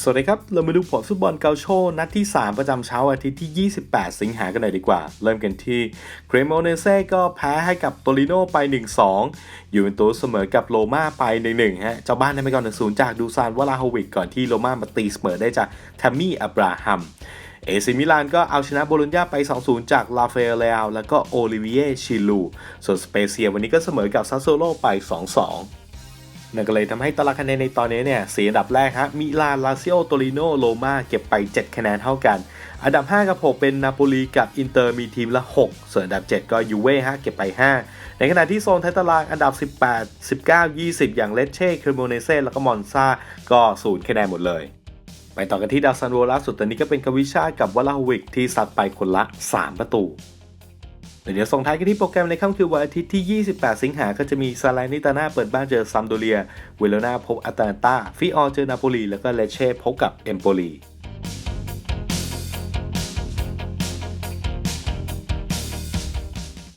สวัสดีครับ เรามาดูผลฟุตบอลเกาโชนัดที่ 3 ประจำเช้าอาทิตย์ที่ 28 สิงหากันหน่อยดีกว่า เริ่มกันที่เกรโมเนเซ่ก็แพ้ให้กับโตริโนไป 1-2 อยู่เวนตุสเสมอกับโรม่าไป 1-1 ฮะ เจ้าบ้านได้ไปก่อน 1-0 จากดูซานวลาโฮวิกก่อนที่โรม่ามาตีเสมอได้จากแทมมี่อับราฮัมเอซิมิลานก็เอาชนะโบโลญญาไป 2-0 จากลาเฟเรลแล้วก็โอลิเวียชิลู ส่วนสเปเซียวันนี้ก็เสมอกับซัสโซโลไป 2-2 นั่นก็เลยทำให้ตารางคะแนนในตอนนี้เนี่ยสีอันดับแรกฮะมิลานลาซิโอโตริโนโรมาเก็บไป 7 คะแนนเท่ากัน อันดับ 5 กับ 6 เป็นนาโปลีกับอินเตอร์มีทีมละ 6 ส่วนอันดับ 7 ก็ยูเว่ฮะเก็บไป 5 ในขณะที่โซนท้ายตารางอันดับ 18 19 20 อย่างเลเช่ครโมเนเซ่แล้วก็มอนซาก็ศูนย์คะแนนหมดเลยไปต่อกันที่ดาวซันโวล่าสุดตอนนี้ก็เป็นกวิชากับวลาวิกที่ซัดไปคนละ 3 ประตู เดี๋ยวส่งท้ายกันที่โปรแกรมในค่ำคืนวันอาทิตย์ที่ 28 สิงหาก็จะมีซาลานิตาน่าเปิดบ้านเจอซัมโดเรีย เวโรนาพบอาตาลตาฟิออร์เจอนาโปลี แล้วก็เลเช่พบกับเอมโปลี